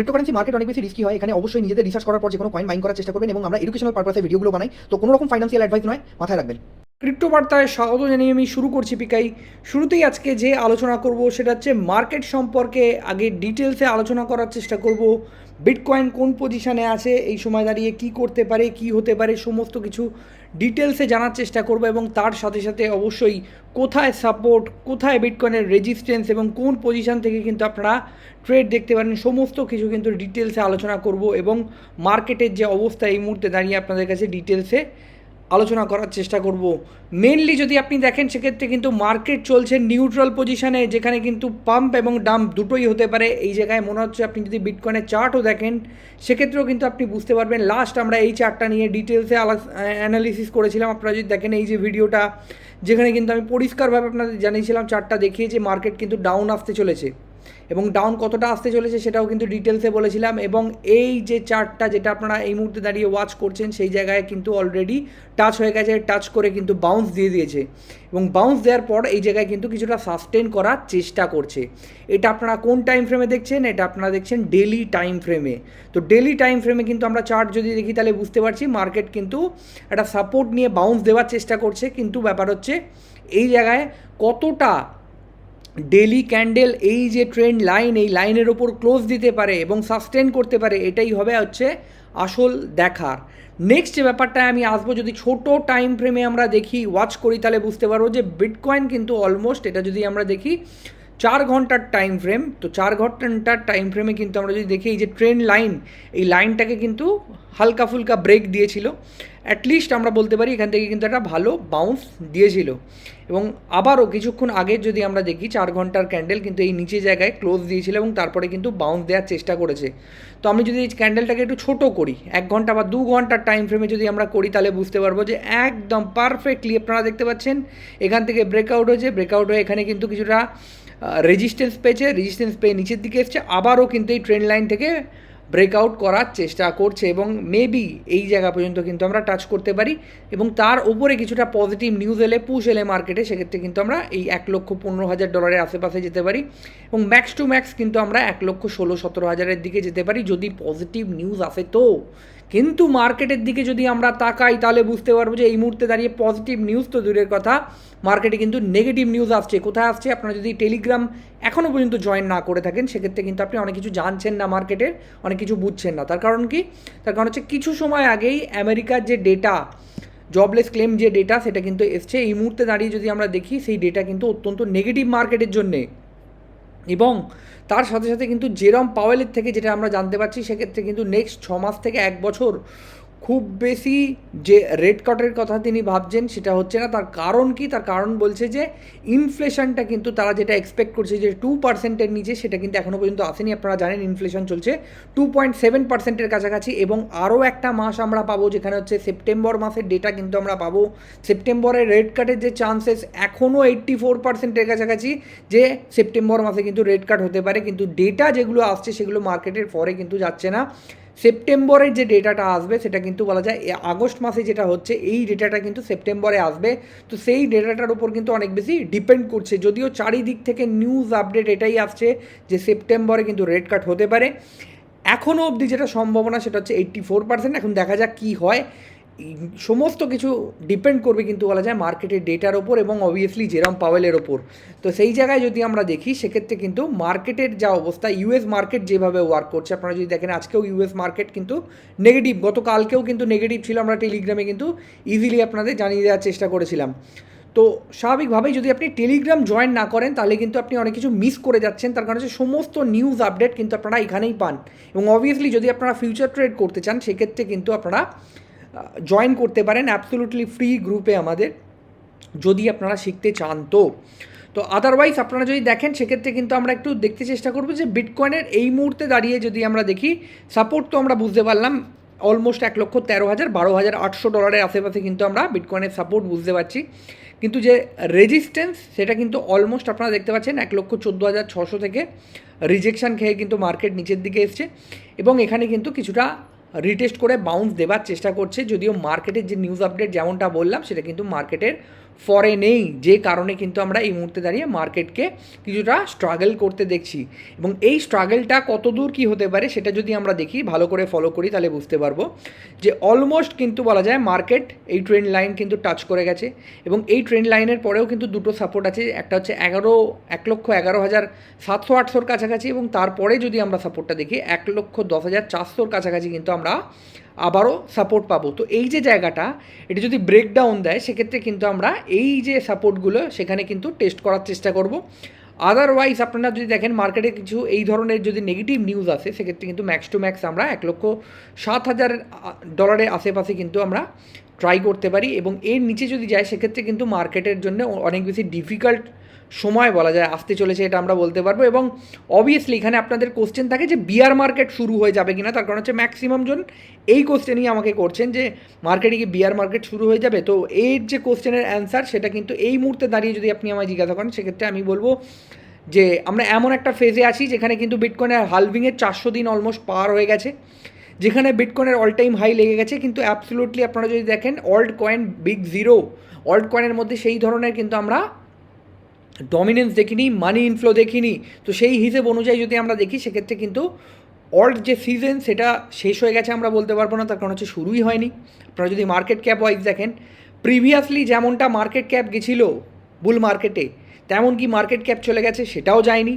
Cryptocurrency market অনেক বেশি risky হয়, এখানে অবশ্যই নিজেদের রিসার্চ করার পর যে কোনো কয়েন মাইন করার চেষ্টা করবেন এবং আমরা এডুকেশনাল পারপাসে ভিডিওগুলো বানাই। তো কোনো রকম ফাইন্যান্সিয়াল অ্যাডভাইস নয়, মাথায় রাখবেন। ক্রিপ্টো বার্তায় স্বাগত জানিয়ে আমি শুরু করছি পিকাই। শুরুতেই আজকে যে আলোচনা করব সেটা হচ্ছে মার্কেট সম্পর্কে আগে ডিটেলসে আলোচনা করার চেষ্টা করব। বিটকয়েন কোন পজিশানে আছে, এই সময় দাঁড়িয়ে কি করতে পারে, কি হতে পারে, সমস্ত কিছু ডিটেলসে জানার চেষ্টা করব এবং তার সাথে সাথে অবশ্যই কোথায় সাপোর্ট কোথায় বিটকয়েনের রেজিস্ট্যান্স এবং কোন পজিশান থেকে কিন্তু আপনারা ট্রেড দেখতে পারেন, সমস্ত কিছু কিন্তু ডিটেলসে আলোচনা করব এবং মার্কেটের যে অবস্থা এই মুহূর্তে দাঁড়িয়ে আপনাদের কাছে ডিটেলসে আলোচনা করার চেষ্টা করব। মেনলি যদি আপনি দেখেন, সেক্ষেত্রে কিন্তু মার্কেট চলছে নিউট্রাল পজিশনে যেখানে কিন্তু পাম্প এবং ডাম্প দুটোই হতে পারে। এই জায়গায় মনে হচ্ছে আপনি যদি বিটকয়েনের চার্টও দেখেন, সেক্ষেত্রেও কিন্তু আপনি বুঝতে পারবেন। লাস্ট আমরা এই চার্টটা নিয়ে ডিটেলসে অ্যানালিসিস করেছিলাম। আপনারা যদি দেখেন, এই যে ভিডিওটা, যেখানে কিন্তু আমি পরিষ্কারভাবে আপনাদের জানিয়েছিলাম চার্টটা দেখিয়ে যে মার্কেট কিন্তু ডাউন আসতে চলেছে। এবং ডাউন কতটা আসতে চলেছে সেটাও কিন্তু ডিটেলসে বলেছিলাম এবং এই যে চার্টটা যেটা আপনারা এই মুহূর্তে দাঁড়িয়ে ওয়াচ করছেন, সেই জায়গায় কিন্তু অলরেডি টাচ হয়ে গেছে টাচ করে কিন্তু বাউন্স দিয়ে দিয়েছে। এবং বাউন্স দেওয়ার পর এই জায়গায় কিন্তু কিছুটা সাস্টেন করার চেষ্টা করছে। এটা আপনারা কোন টাইম ফ্রেমে দেখছেন? এটা আপনারা দেখছেন ডেলি টাইম ফ্রেমে তো ডেলি টাইম ফ্রেমে কিন্তু আমরা চার্ট যদি দেখি, তাহলে বুঝতে পারছি মার্কেট কিন্তু একটা সাপোর্ট নিয়ে বাউন্স দেওয়ার চেষ্টা করছে। কিন্তু ব্যাপার হচ্ছে, এই জায়গায় কতটা ডেলি ক্যান্ডেল এই যে ট্রেন্ড লাইন এই লাইনের ওপর ক্লোজ দিতে পারে এবং সাস্টেন করতে পারে, এটাই হবে হচ্ছে আসল দেখার। নেক্সট যে ব্যাপারটা আমি আসব, যদি ছোট টাইম ফ্রেমে আমরা দেখি ওয়াচ করি, তাহলে বুঝতে পারব যে বিটকয়েন কিন্তু অলমোস্ট এটা যদি আমরা দেখি, চার ঘণ্টার টাইম ফ্রেম তো চার ঘণ্টার টাইম ফ্রেমে কিন্তু আমরা যদি দেখি, এই যে ট্রেন লাইন এই লাইনটাকে কিন্তু হালকা ফুলকা ব্রেক দিয়েছিল। অ্যাটলিস্ট আমরা বলতে পারি এখান থেকে কিন্তু একটা ভালো বাউন্স দিয়েছিল। এবং আবারও কিছুক্ষণ আগে যদি আমরা দেখি, চার ঘণ্টার ক্যান্ডেল কিন্তু এই নিচে জায়গায় ক্লোজ দিয়েছিল এবং তারপরে কিন্তু বাউন্স দেওয়ার চেষ্টা করেছে। তো আমি যদি এই ক্যান্ডেলটাকে একটু ছোট করি, এক ঘণ্টা বা দু ঘণ্টার টাইম ফ্রেমে যদি আমরা করি, তাহলে বুঝতে পারব যে একদম পারফেক্টলি আপনারা দেখতে পাচ্ছেন, এখান থেকে ব্রেকআউট হয়েছে ব্রেকআউট হয়ে এখানে কিন্তু কিছুটা রেজিস্ট্যান্স পেয়েছে রেজিস্ট্যান্স পেয়ে নিচের দিকে এসছে, আবারও কিন্তু এই ট্রেন লাইন থেকে ব্রেকআউট করার চেষ্টা করছে এবং মেবি এই জায়গা পর্যন্ত কিন্তু আমরা টাচ করতে পারি এবং তার উপরে কিছুটা পজিটিভ নিউজ এলে পুশ এলে মার্কেটে সেক্ষেত্রে কিন্তু আমরা এই এক লক্ষ পনেরো হাজার ডলারের আশেপাশে যেতে পারি এবং ম্যাক্স টু ম্যাক্স কিন্তু আমরা এক লক্ষ ষোলো সতেরো হাজারের দিকে যেতে পারি যদি পজিটিভ নিউজ আসে তো। কিন্তু মার্কেটের দিকে যদি আমরা তাকাই তাহলে বুঝতে পারব যে এই মুহূর্তে দাঁড়িয়ে পজিটিভ নিউজ তো দূরের কথা। মার্কেটে কিন্তু নেগেটিভ নিউজ আসছে। কোথায় আসছে? আপনারা যদি টেলিগ্রাম এখনও পর্যন্ত জয়েন না করে থাকেন, সেক্ষেত্রে কিন্তু আপনি অনেক কিছু জানছেন না মার্কেটের, অনেক কিছু বুঝছেন না। তার কারণ কি? তার কারণ হচ্ছে কিছু সময় আগেই আমেরিকার যে ডেটা জবলেস ক্লেম যে ডেটা সেটা কিন্তু এসছে। এই মুহূর্তে দাঁড়িয়ে যদি আমরা দেখি, সেই ডেটা কিন্তু অত্যন্ত নেগেটিভ মার্কেটের জন্যে। এবং তার সাথে সাথে কিন্তু জেরম পাওয়েলের থেকে যেটা আমরা জানতে পারছি, সেক্ষেত্রে কিন্তু নেক্সট ছ মাস থেকে এক বছর খুব বেশি যে রেড কাটের কথা তিনি ভাবছেন সেটা হচ্ছে না। তার কারণ কি? তার কারণ বলছে যে ইনফ্লেশনটা কিন্তু তারা যেটা এক্সপেক্ট করছে যে টু পার্সেন্টের নিচে সেটা কিন্তু এখনও পর্যন্ত আসেনি। আপনারা জানেন ইনফ্লেশন চলছে টু পয়েন্ট সেভেন পার্সেন্টের কাছাকাছি এবং আরও একটা মাস আমরা পাবো যেখানে হচ্ছে সেপ্টেম্বর মাসের ডেটা কিন্তু আমরা পাবো। সেপ্টেম্বরের রেড কাটের যে চান্সেস এখনও এইট্টি ফোর পার্সেন্টের কাছাকাছি যে সেপ্টেম্বর মাসে কিন্তু রেড কাট হতে পারে। কিন্তু ডেটা যেগুলো আসছে সেগুলো মার্কেটের পরে কিন্তু যাচ্ছে না। সেপ্টেম্বরের যে ডেটাটা আসবে, সেটা কিন্তু বলা যায় আগস্ট মাসে যেটা হচ্ছে, এই ডেটাটা কিন্তু সেপ্টেম্বরে আসবে। তো সেই ডেটাটার উপর কিন্তু অনেক বেশি ডিপেন্ড করছে। যদিও চারিদিক থেকে নিউজ আপডেট এটাই আসছে যে সেপ্টেম্বরে কিন্তু রেড কাট হতে পারে। এখনও অবধি যেটা সম্ভাবনা, সেটা হচ্ছে এইট্টি ফোর পার্সেন্ট এখন দেখা যাক কী হয়। সমস্ত কিছু ডিপেন্ড করবে কিন্তু বলা যায় মার্কেটের ডেটার ওপর এবং অবভিয়াসলি জেরম পাওয়েলের ওপর। তো সেই জায়গায় যদি আমরা দেখি, সেক্ষেত্রে কিন্তু মার্কেটের যা অবস্থা ইউএস মার্কেট যেভাবে ওয়ার্ক করছে, আপনারা যদি দেখেন আজকেও ইউএস মার্কেট কিন্তু নেগেটিভ গতকালকেও কিন্তু নেগেটিভ ছিল, আমরা টেলিগ্রামে কিন্তু ইজিলি আপনাদের জানিয়ে দেওয়ার চেষ্টা করেছিলাম। তো স্বাভাবিকভাবেই যদি আপনি টেলিগ্রাম জয়েন না করেন, তাহলে কিন্তু আপনি অনেক কিছু মিস করে যাচ্ছেন, তার কারণ হচ্ছে সমস্ত নিউজ আপডেট কিন্তু আপনারা এখানেই পান। এবং অবভিয়াসলি যদি আপনারা ফিউচার ট্রেড করতে চান, সেক্ষেত্রে কিন্তু আপনারা জয়েন করতে পারেন অ্যাবসোলুটলি ফ্রি গ্রুপে আমাদের, যদি আপনারা শিখতে চান তো। তো আদারওয়াইজ আপনারা যদি দেখেন, সেক্ষেত্রে কিন্তু আমরা একটু দেখতে চেষ্টা করব যে বিটকয়েনের এই মুহূর্তে দাঁড়িয়ে যদি আমরা দেখি সাপোর্ট তো আমরা বুঝতে পারলাম অলমোস্ট এক লক্ষ তেরো হাজার, বারো হাজার আটশো ডলারের আশেপাশে কিন্তু আমরা বিটকয়েনের সাপোর্ট বুঝতে পারছি। কিন্তু যে রেজিস্ট্যান্স সেটা কিন্তু অলমোস্ট আপনারা দেখতে পাচ্ছেন, এক লক্ষ চোদ্দ হাজার ছশো থেকে রিজেকশান খেয়ে কিন্তু মার্কেট নিচের দিকে এসছে। এবং এখানে কিন্তু কিছুটা রিটেস্ট করে বাউন্স দেবার চেষ্টা করছে, যদিও মার্কেটের যে নিউজ আপডেট যেমনটা বললাম, সেটা কিন্তু মার্কেটের ফরে নেই, যে কারণে কিন্তু আমরা এই মুহূর্তে দাঁড়িয়ে মার্কেটকে কিছুটা স্ট্রাগল করতে দেখছি। এবং এই স্ট্রাগলটা কত দূর কী হতে পারে সেটা যদি আমরা দেখি, ভালো করে ফলো করি, তাহলে বুঝতে পারব যে অলমোস্ট কিন্তু বলা যায় মার্কেট এই ট্রেন্ড লাইন কিন্তু টাচ করে গেছে। এবং এই ট্রেন্ড লাইনের পরেও কিন্তু দুটো সাপোর্ট আছে, একটা হচ্ছে এগারো, এক লক্ষ এগারো হাজার সাতশো আটশোর কাছাকাছি এবং তারপরে যদি আমরা সাপোর্টটা দেখি, এক লক্ষ দশ হাজার চারশোর কাছাকাছি কিন্তু আমরা আবারও সাপোর্ট পাবো। তো এই যে জায়গাটা, এটা যদি ব্রেকডাউন দেয়, সেক্ষেত্রে কিন্তু আমরা এই যে সাপোর্টগুলো সেখানে কিন্তু টেস্ট করার চেষ্টা করব। আদারওয়াইজ আপনারা যদি দেখেন মার্কেটে কিছু এই ধরনের যদি নেগেটিভ নিউজ আসে, সেক্ষেত্রে কিন্তু ম্যাক্স টু ম্যাক্স আমরা এক লক্ষ সাত হাজার ডলারের আশেপাশে কিন্তু আমরা ট্রাই করতে পারি। এবং এর নিচে যদি যায়, সেক্ষেত্রে কিন্তু মার্কেটের জন্য অনেক বেশি ডিফিকাল্ট সময় বলা যায়, আসতে চলেছে এটা আমরা বলতে পারব। এবং অবভিয়াসলি এখানে আপনাদের কোশ্চেন থাকে যে বিয়ার মার্কেট শুরু হয়ে যাবে কিনা, তার কারণ হচ্ছে ম্যাক্সিমাম জন এই কোশ্চেনই আমাকে করছেন যে মার্কেটে কি বিয়ার মার্কেট শুরু হয়ে যাবে? তো এর যে কোশ্চেনের অ্যান্সার সেটা কিন্তু এই মুহূর্তে দাঁড়িয়ে যদি আপনি আমায় জিজ্ঞাসা করেন, সেক্ষেত্রে আমি বলব যে, আমরা এমন একটা ফেজে আছি যেখানে কিন্তু বিটকয়েনের হালভিংয়ের চারশো দিন অলমোস্ট পার হয়ে গেছে, যেখানে বিটকয়েনের অল টাইম হাই লেগে গেছে। কিন্তু অ্যাবসলুটলি আপনারা যদি দেখেন old coin big zero old কয়েনের মধ্যে সেই ধরনের কিন্তু আমরা ডমিনেন্স দেখিনি মানি ইনফ্লো দেখিনি। তো সেই হিসেব অনুযায়ী যদি আমরা দেখি, সেক্ষেত্রে কিন্তু অল্ড যে সিজন সেটা শেষ হয়ে গেছে আমরা বলতে পারব না, তার কারণ হচ্ছে শুরুই হয়নি। আপনারা যদি মার্কেট ক্যাপ ওয়াইজ দেখেন প্রিভিয়াসলি যেমনটা মার্কেট ক্যাপ গেছিল বুল মার্কেটে তেমন কি মার্কেট ক্যাপ চলে গেছে সেটাও যায়নি।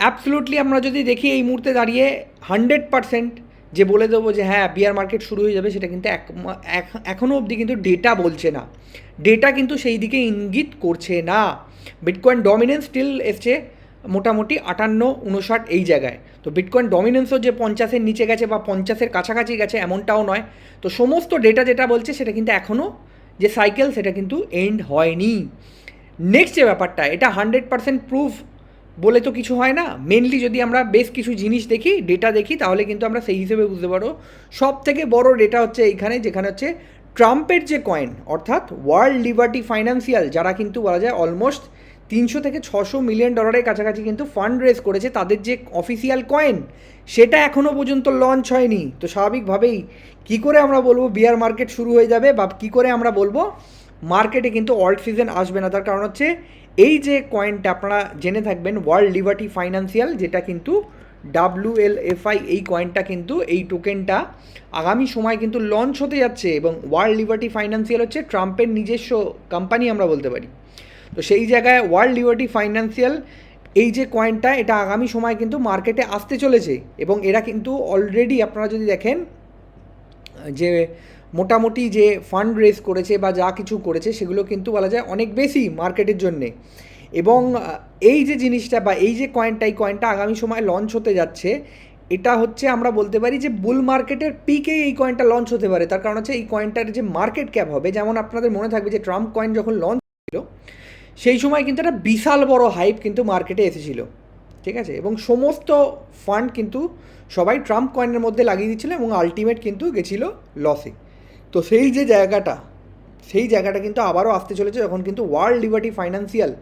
অ্যাবসলুটলি আমরা যদি দেখি এই মুহূর্তে দাঁড়িয়ে হান্ড্রেড পারসেন্ট যে বলে দেবো যে হ্যাঁ বিয়ার মার্কেট শুরু হয়ে যাবে, সেটা কিন্তু এখনও অবধি কিন্তু ডেটা বলছে না। ডেটা কিন্তু সেই দিকে ইঙ্গিত করছে না। বিটকয়েন ডমিনেন্স স্টিল এসছে মোটামুটি আটান্ন, উনষাট এই জায়গায়। তো বিটকয়েন ডমিনেন্সও যে পঞ্চাশের নিচে গেছে বা পঞ্চাশের কাছাকাছি গেছে এমনটাও নয়। তো সমস্ত ডেটা যেটা বলছে সেটা কিন্তু এখনও যে সাইকেল সেটা কিন্তু এন্ড হয়নি। নেক্সট যে ব্যাপারটা, এটা হান্ড্রেড পার্সেন্ট প্রুফ বলে তো কিছু হয় না। মেনলি যদি আমরা বেশ কিছু জিনিস দেখি ডেটা দেখি, তাহলে কিন্তু আমরা সেই হিসেবে বুঝতে পারব। সব থেকে বড় ডেটা হচ্ছে এইখানে, যেখানে হচ্ছে ট্রাম্পের যে কয়েন অর্থাৎ ওয়ার্ল্ড লিবার্টি ফাইন্যান্সিয়াল যারা কিন্তু বলা যায় অলমোস্ট তিনশো থেকে ছশো মিলিয়ন ডলারের কাছাকাছি কিন্তু ফান্ড রেজ করেছে, তাদের যে অফিসিয়াল কয়েন সেটা এখনও পর্যন্ত লঞ্চ হয়নি। তো স্বাভাবিকভাবেই কী করে আমরা বলব বিয়ার মার্কেট শুরু হয়ে যাবে বা কী করে আমরা বলব মার্কেটে কিন্তু অল্ট সিজন আসবে না। তার কারণ হচ্ছে, এই যে কয়েনটা আপনারা জেনে থাকবেন ওয়ার্ল্ড লিবার্টি ফাইন্যান্সিয়াল যেটা কিন্তু ডাব্লু এল এফআই এই কয়েনটা কিন্তু, এই টোকেনটা আগামী সময় কিন্তু লঞ্চ হতে যাচ্ছে এবং ওয়ার্ল্ড লিবার্টি ফাইন্যান্সিয়াল হচ্ছে ট্রাম্পের নিজস্ব কোম্পানি আমরা বলতে পারি। তো সেই জায়গায় ওয়ার্ল্ড লিবার্টি ফাইন্যান্সিয়াল এই যে কয়েনটা এটা আগামী সময় কিন্তু মার্কেটে আসতে চলেছে এবং এরা কিন্তু অলরেডি আপনারা যদি দেখেন, যে মোটামুটি যে ফান্ড রেজ করেছে বা যা কিছু করেছে, সেগুলো কিন্তু বলা যায় অনেক বেশি মার্কেটের জন্যে। এবং এই যে জিনিসটা বা এই যে কয়েনটা এই কয়েনটা আগামী সময় লঞ্চ হতে যাচ্ছে, এটা হচ্ছে আমরা বলতে পারি যে বুল মার্কেটের পিকে এই কয়েনটা লঞ্চ হতে পারে। তার কারণ হচ্ছে এই কয়েনটার যে মার্কেট ক্যাপ হবে, যেমন আপনাদের মনে থাকবে যে ট্রাম্প কয়েন যখন লঞ্চ ছিল সেই সময় কিন্তু একটা বিশাল বড় হাইপ কিন্তু মার্কেটে এসেছিল। ঠিক আছে? এবং সমস্ত ফান্ড কিন্তু সবাই ট্রাম্প কয়েনের মধ্যে লাগিয়ে দিচ্ছিল এবং আলটিমেট কিন্তু গেছিল লসে তো সেই যে জায়গাটা, সেই জায়গাটা কিন্তু আবারও আসতে চলেছে যখন কিন্তু ওয়ার্ল্ড লিবার্টি ফাইন্যান্সিয়াল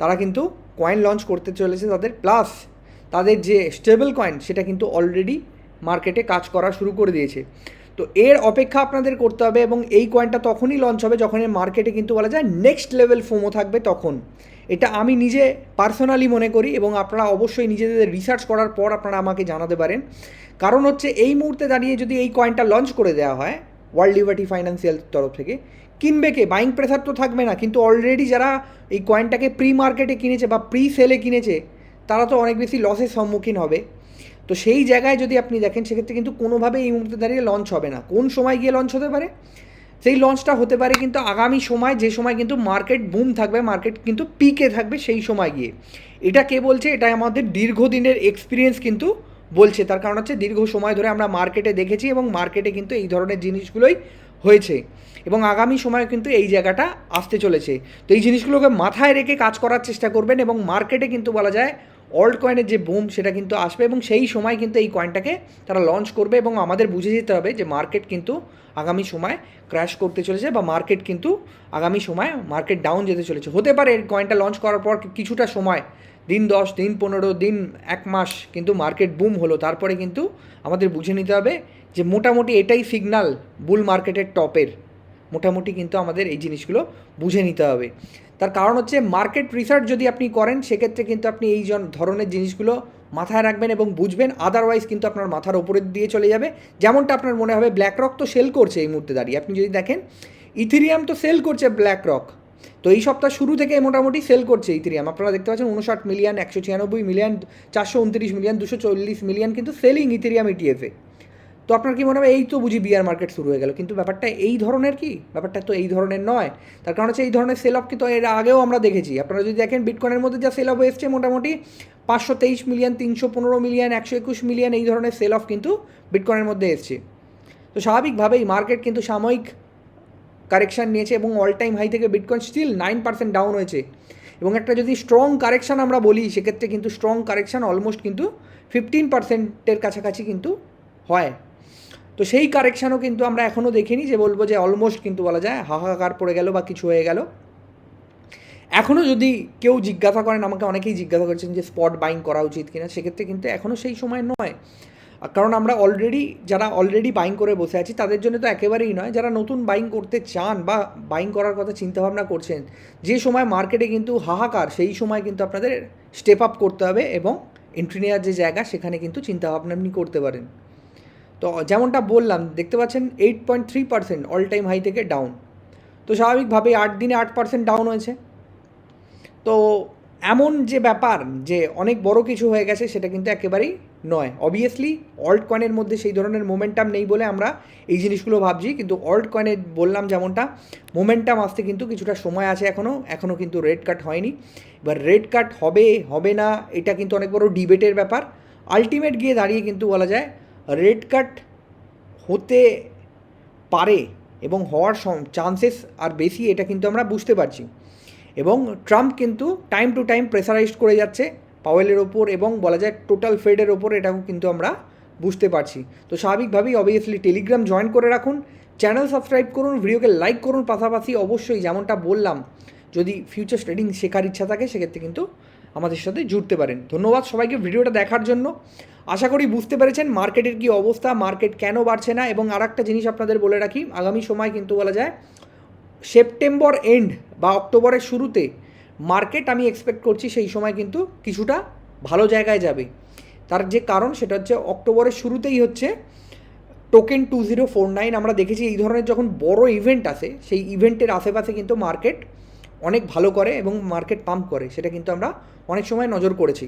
তারা কিন্তু কয়েন লঞ্চ করতে চলেছে তাদের প্লাস তাদের যে স্টেবল কয়েন সেটা কিন্তু অলরেডি মার্কেটে কাজ করা শুরু করে দিয়েছে। তো এর অপেক্ষা আপনাদের করতে হবে এবং এই কয়েনটা তখনই লঞ্চ হবে যখন এর মার্কেটে কিন্তু বলা যায় নেক্সট লেভেল ফোমো থাকবে তখন। এটা আমি নিজে পার্সোনালি মনে করি এবং আপনারা অবশ্যই নিজেদের রিসার্চ করার পর আপনারা আমাকে জানাতে পারেন। কারণ হচ্ছে এই মুহূর্তে দাঁড়িয়ে যদি এই কয়েনটা লঞ্চ করে দেওয়া হয় ওয়ার্ল্ড লিবার্টি ফাইন্যান্সিয়াল তরফ থেকে কিনবে কে? বাইং প্রেসার তো থাকবে না, কিন্তু অলরেডি যারা এই কয়েনটাকে প্রি মার্কেটে কিনেছে বা প্রি সেলে কিনেছে, তারা তো অনেক বেশি লসের সম্মুখীন হবে। তো সেই জায়গায় যদি আপনি দেখেন, সেক্ষেত্রে কিন্তু কোনোভাবে এই মুহূর্তে দাঁড়িয়ে লঞ্চ হবে না। কোন সময় গিয়ে লঞ্চ হতে পারে? সেই লঞ্চটা হতে পারে কিন্তু আগামী সময়, যে সময় কিন্তু মার্কেট বুম থাকবে মার্কেট কিন্তু পিকে থাকবে সেই সময় গিয়ে। এটা কে বলছে? এটা আমাদের দীর্ঘদিনের এক্সপিরিয়েন্স কিন্তু বলছে। তার কারণ হচ্ছে দীর্ঘ সময় ধরে আমরা মার্কেটে দেখেছি এবং মার্কেটে কিন্তু এই ধরনের জিনিসগুলোই হয়েছে। এবং আগামী সময়ে কিন্তু এই জায়গাটা আসতে চলেছে। তো এই জিনিসগুলোকে মাথায় রেখে কাজ করার চেষ্টা করবেন এবং মার্কেটে কিন্তু বলা যায় অল্ড কয়েনের যে বুম সেটা কিন্তু আসবে এবং সেই সময় কিন্তু এই কয়েনটাকে তারা লঞ্চ করবে এবং আমাদের বুঝে যেতে হবে যে মার্কেট কিন্তু আগামী সময় ক্র্যাশ করতে চলেছে বা মার্কেট কিন্তু আগামী সময় মার্কেট ডাউন যেতে চলেছে। হতে পারে কয়েনটা লঞ্চ করার পর কিছুটা সময় দিন দশ, দিন পনেরো, দিন এক মাস কিন্তু মার্কেট বুম হলো। তারপরে কিন্তু আমাদের বুঝে নিতে হবে যে মোটামুটি এটাই সিগনাল বুল মার্কেটের টপের মোটামুটি কিন্তু আমাদের এই জিনিসগুলো বুঝে নিতে হবে। তার কারণ হচ্ছে মার্কেট রিসার্চ যদি আপনি করেন, সেক্ষেত্রে কিন্তু আপনি এই ধরনের জিনিসগুলো মাথায় রাখবেন এবং বুঝবেন আদারওয়াইজ কিন্তু আপনার মাথার ওপরের দিয়ে চলে যাবে। যেমনটা আপনার মনে হবে ব্ল্যাক রক তো সেল করছে এই মুহূর্তে দাঁড়িয়ে। আপনি যদি দেখেন ইথিরিয়াম তো সেল করছে ব্ল্যাক রক তো এই সপ্তাহ শুরু থেকে মোটামুটি সেল করছে ইথিরিয়াম আপনারা দেখতে পাচ্ছেন উনষাট মিলিয়ন একশো ছিয়ানব্বই মিলিয়ন চারশো উনত্রিশ মিলিয়ন দুশো চল্লিশ মিলিয়ন কিন্তু সেলিং ইথিরিয়াম ইটিএফে তো আপনার কি মনে হবে এই তো বুঝি বিয়ার মার্কেট শুরু হয়ে গেল। কিন্তু ব্যাপারটা এই ধরনের কি? ব্যাপারটা তো এই ধরনের নয়। তার কারণ হচ্ছে এই ধরনের সেল অফ কিন্তু এর আগেও আমরা দেখেছি। আপনারা যদি দেখেন বিটকয়েনের মধ্যে যা সেল অফ এসছে মোটামুটি পাঁচশো তেইশ মিলিয়ন তিনশো পনেরো মিলিয়ন একশো একুশ মিলিয়ন এই ধরনের সেল অফ কিন্তু বিটকয়েনের মধ্যে এসছে। তো স্বাভাবিকভাবেই মার্কেট কিন্তু সাময়িক কারেকশান নিয়েছে এবং অল টাইম হাই থেকে bitcoin still nine percent down হয়েছে। এবং একটা যদি স্ট্রং কারেকশান আমরা বলি, সেক্ষেত্রে কিন্তু স্ট্রং কারেকশান অলমোস্ট কিন্তু ফিফটিন পার্সেন্টের কাছাকাছি কিন্তু হয়। তো সেই কারেকশানও কিন্তু আমরা এখনও দেখিনি যে বলব যে অলমোস্ট কিন্তু বলা যায় হাহাকার পড়ে গেল বা কিছু হয়ে গেল। এখনও যদি কেউ জিজ্ঞাসা করেন, আমাকে অনেকেই জিজ্ঞাসা করছেন যে স্পট বাইং করা উচিত কিনা, সেক্ষেত্রে কিন্তু এখনও সেই সময় নয়। কারণ আমরা অলরেডি যারা অলরেডি বাইং করে বসে আছি, তাদের জন্য তো একেবারেই নয়। যারা নতুন বাইং করতে চান বা বাইং করার কথা চিন্তাভাবনা করছেন, যে সময় মার্কেটে কিন্তু হাহাকার, সেই সময় কিন্তু আপনাদের স্টেপ আপ করতে হবে এবং এন্ট্রি নেওয়ার যে জায়গা, সেখানে কিন্তু চিন্তাভাবনা আপনি করতে পারেন। তো যেমনটা বললাম, দেখতে পাচ্ছেন eight point three percent all time high থেকে ডাউন তো স্বাভাবিকভাবেই আট দিনে আট পার্সেন্ট ডাউন হয়েছে। তো এমন যে ব্যাপার, যে অনেক বড় কিছু হয়ে গেছে, সেটা কিন্তু একেবারেই নয়। অবভিয়াসলি অল্ট কয়েনের মধ্যে সেই ধরনের মোমেন্টাম নেই বলে আমরা এই জিনিসগুলো ভাবছি, কিন্তু অল্ট কয়েনে বললাম যেমনটা মোমেন্টাম আসতে কিন্তু কিছুটা সময় আছে এখনও এখনও কিন্তু রেড কাট হয়নি। এবার রেড কাট হবে হবে না, এটা কিন্তু অনেক বড় ডিবেটের ব্যাপার। আলটিমেট গিয়ে দাঁড়িয়ে কিন্তু বলা যায় রেড কাট হতে পারে এবং হওয়ার চান্সেস আর বেশি, এটা কিন্তু আমরা বুঝতে পারছি। এবং ট্রাম্প কিন্তু টাইম টু টাইম প্রেসারাইজড করে যাচ্ছে। পাওয়েলের ওপর এবং বলা যায় টোটাল ফেডের ওপর, এটাও কিন্তু আমরা বুঝতে পারছি। তো স্বাভাবিকভাবেই অবভিয়াসলি টেলিগ্রাম জয়েন করে রাখুন চ্যানেল সাবস্ক্রাইব করুন ভিডিওকে লাইক করুন পাশাপাশি অবশ্যই যেমনটা বললাম, যদি ফিউচার ট্রেডিং শেখার ইচ্ছা থাকে, সেক্ষেত্রে কিন্তু আমাদের সাথে জুড়তে পারেন। ধন্যবাদ সবাইকে ভিডিওটা দেখার জন্য। আশা করি বুঝতে পেরেছেন মার্কেটের কী অবস্থা মার্কেট কেন বাড়ছে না, এবং আর একটা জিনিস আপনাদের বলে রাখি, আগামী সময় কিন্তু বলা যায় সেপ্টেম্বর এন্ড বা অক্টোবরের শুরুতে মার্কেট আমি এক্সপেক্ট করছি সেই সময় কিন্তু কিছুটা ভালো জায়গায় যাবে। তার যে কারণ সেটা হচ্ছে অক্টোবরের শুরুতেই হচ্ছে token two zero four nine আমরা দেখেছি এই ধরনের যখন বড় ইভেন্ট আসে, সেই ইভেন্টের আশেপাশে কিন্তু মার্কেট অনেক ভালো করে এবং মার্কেট পাম্প করে, সেটা কিন্তু আমরা অনেক সময় নজর করেছি।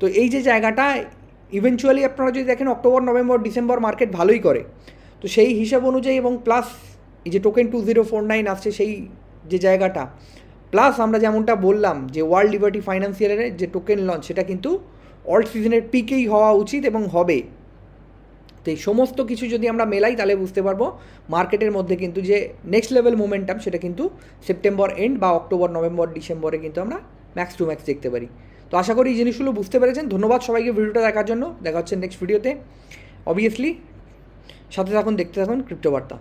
তো এই যে জায়গাটা ইভেনচুয়ালি আপনারা যদি দেখেন অক্টোবর, নভেম্বর, ডিসেম্বর মার্কেট ভালোই করে। তো সেই হিসাব অনুযায়ী এবং প্লাস এই যে token two zero four nine আসছে, সেই যে জায়গাটা প্লাস আমরা যেমনটা বললাম যে ওয়ার্ল্ড লিবার্টি ফাইন্যান্সিয়ালের যে টোকেন লঞ্চ সেটা কিন্তু অল্ড সিজনের পিকেই হওয়া উচিত এবং হবে। তো এই সমস্ত কিছু যদি আমরা মেলাই, তাহলে বুঝতে পারব মার্কেটের মধ্যে কিন্তু যে নেক্সট লেভেল মোমেন্টাম সেটা কিন্তু সেপ্টেম্বর এন্ড বা অক্টোবর নভেম্বর ডিসেম্বরে কিন্তু আমরা ম্যাক্স টু ম্যাক্স দেখতে পারি। তো আশা করি এই জিনিসগুলো বুঝতে পেরেছেন। ধন্যবাদ সবাইকে ভিডিওটা দেখার জন্য। দেখা হচ্ছে নেক্সট ভিডিওতে অবভিয়াসলি সাথে থাকুন, দেখতে থাকুন ক্রিপ্টো বার্তা।